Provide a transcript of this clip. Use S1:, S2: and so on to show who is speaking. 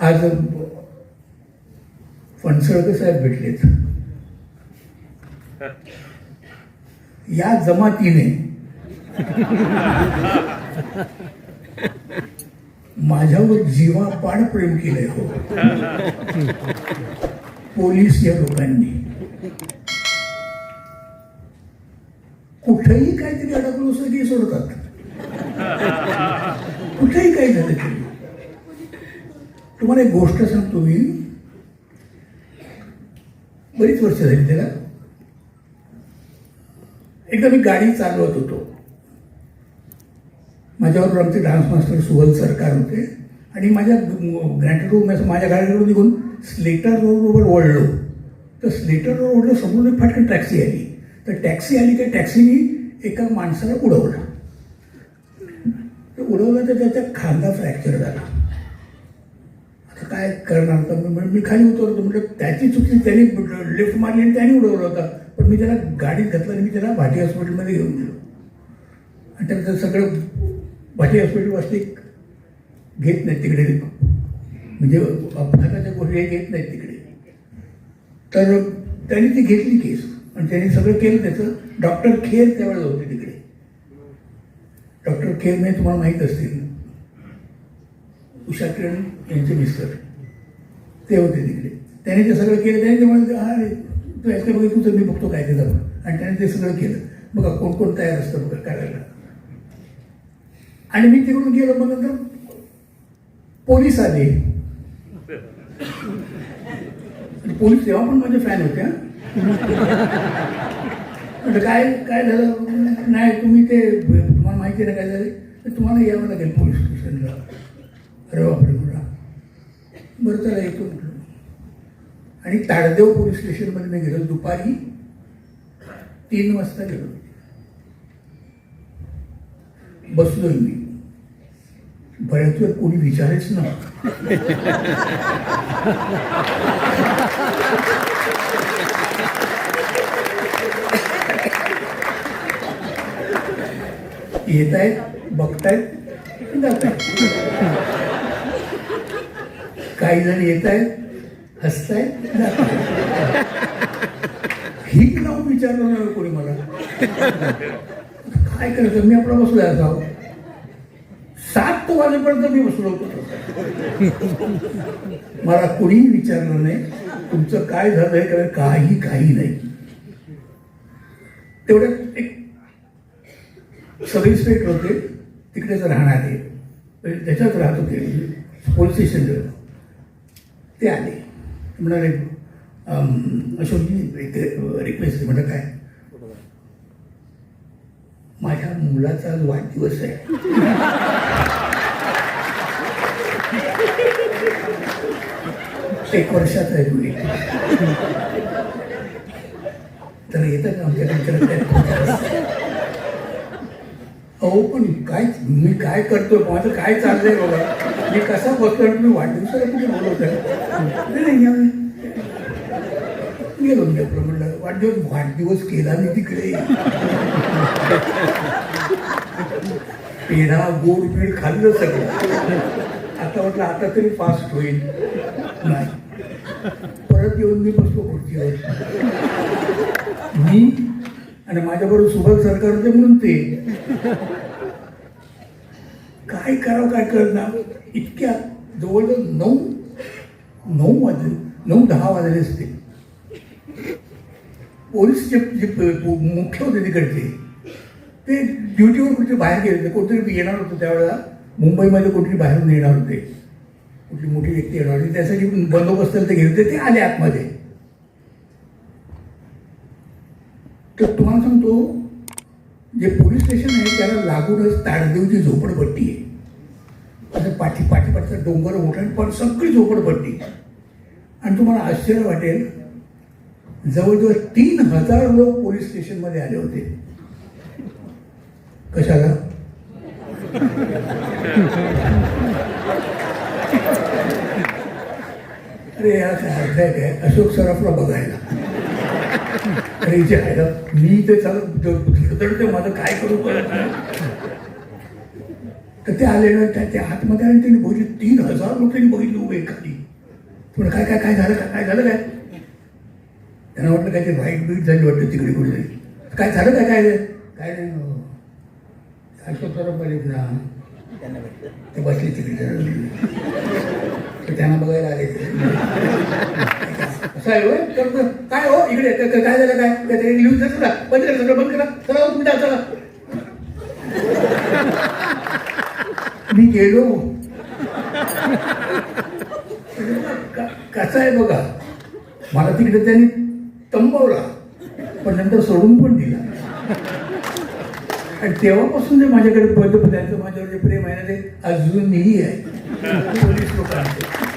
S1: आज फणसळकर साहेब भेटलेत. या जमातीने माझ्यावर जीवापाड प्रेम केलंय हो. पोलीस या लोकांनी. कुठेही काहीतरी अडकलो सगळी सोडतात. कुठेही काही झालं तरी. तुम्हाला एक गोष्ट सांगतो मी. बरीच वर्ष झाली त्याला. एकदा मी गाडी चालवत होतो. माझ्याबरोबर आमचे डान्स मास्टर सुहल सरकार होते. आणि माझ्या ग्रँटेड रूम माझ्या गाडीकडून निघून स्लेटर रोडवर वळलो. तर स्लेटर रोडला ओढलं समोरून एक फाटकन टॅक्सी आली. तर टॅक्सी आली त्या टॅक्सीनी एका माणसाला उडवलं. तर उडवलं तर त्याचा खांदा फ्रॅक्चर झाला. काय करणार तर मी मी खाली उतरतो म्हटलं त्याची चुकी त्याने लिफ्ट मारली आणि त्याने उडवलं होता. पण मी त्याला गाडीत घातलं आणि मी त्याला भाटी हॉस्पिटलमध्ये घेऊन गेलो. आणि त्याचं सगळं भाटी हॉस्पिटल वाचते घेत नाहीत तिकडे. म्हणजे अपघाताच्या गोष्टी घेत नाहीत तिकडे. तर त्यांनी ती घेतली केस. आणि त्यांनी सगळं केलं त्याचं. डॉक्टर खेर त्यावेळेला होते तिकडे. डॉक्टर खेर म्हणजे तुम्हाला माहीत असतील. उषा किरण यांचे मिस्टर. ते होते तिकडे. त्यांनी ते सगळं केलं त्यांनी ते म्हणाले हा रे तू ऐकलं बघा तुझं मी बघतो काय ते जाऊन आणि त्याने ते सगळं केलं. बघा कोण कोण तयार असतं बघा करायला आणि मी तिकडून गेलो मग नंतर पोलीस आले पोलीस तेव्हा पण माझे फॅन होते म्हटलं काय काय झालं? नाही तुम्ही ते तुम्हाला माहिती नाही काय झालं? तर तुम्हाला यावं लागेल पोलीस स्टेशनला. अरे बापरे म्हटलं बरं त्याला येतो म्हटलं आणि ताडदेव पोलीस स्टेशनमध्ये मी गेलो. दुपारी तीन वाजता गेलो. बसलोय मी. बऱ्याच वेळ कोणी विचारेच ना येत आहेत बघतायत जात आहेत काही जण येत आहेत हसतायत ही लावून विचारलं नाही कोणी मला. काय करायचं? मी आपला बसलोय असावं सात वाजेपर्यंत मी बसलो होतो. मला कोणीही विचारलं नाही तुमचं काय झालंय? कारण काही काही नाही. तेवढ्यात एक सब होते तिकडेच राहणारे म्हणजे त्याच्यात राहत होते पोलीस स्टेशनवर ते आले. म्हणाले अशोकजी एक रिक्वेस्ट म्हणत काय? माझ्या मुलाचा वाढदिवस आहे. एक वर्षाचा आहे मुली. तर येतं का आमच्या अहो पण काय मी काय करतोय? माझं काय चाललंय बाबा? मी कसा बसलो आणि तुम्ही वाढदिवसाला तुम्ही बोलवताय नाही, नाही या. गेलो मी आपलं म्हणलं वाढदिवस वाढदिवस केला मी तिकडे. पेढा गोड पीड खाल्लं सगळं. आता म्हटलं आता तरी फास्ट होईल. नाही. परत येऊन मी बसतो खुर्चीवर. मी आणि माझ्याबरोबर सुभाष सरकार म्हणून ते. काय करावं काय करणार इतक्या जवळजवळ नऊ नऊ वाजले नऊ दहा वाजले असते. पोलीस जे मुख्य होते तिकडचे ते ड्युटीवर कुठे बाहेर गेले होते. कोणतरी येणार होतं त्यावेळेला. मुंबईमध्ये कोणतरी बाहेरून येणार होते. कुठली मोठी व्यक्ती येणार होती. त्यासाठी बंदोबस्त ते घेत होते ते आले आतमध्ये. तर तुम्हाला सांगतो जे पोलीस स्टेशन आहे त्याला लागूनच ताडदेवची झोपडपट्टी आहे. पाठी पाठी पाठीपाठचा डोंगर मोठा आणि पण सगळी झोपडपट्टी आणि तुम्हाला आश्चर्य वाटेल जवळजवळ तीन हजार लोक पोलीस स्टेशनमध्ये आले होते. कशाला? अरे यार काय आहे काय अशोक सराफला बघायला. अरे जे आहे ना मी ते चालत ते माझं काय करू? कळत नाही. तर ते आलेलं त्याच्या हातमध्ये आतमध्ये आणि त्यांनी बहुजी तीन हजार लोक त्यांनी बघितले उभे खाली पण काय काय काय झालं काय काय झालं काय? त्यांना वाटलं काय ते व्हाईट बीट झाली वाटतं तिकडे कुठे काय झालं काय? काय काय नाही हो. अशोक सराफ आलेत ना. ते बसले तिकडे. त्यांना बघायला आले ते. असं आहे होय? तर काय हो? इकडे काय झालं काय? काय लिहून देतो बंद करा सगळं बंद करा. चला तुम्ही चला. मी गेलो क- कसं आहे बघा? मला तिकडे त्यांनी तंबवला पण नंतर सोडून पण दिला. आणि तेव्हापासून जे माझ्याकडे पद त्यांचं माझ्यावर जे प्रेम आहे ना ते अजूनही आहे. पोलीस लोकांचं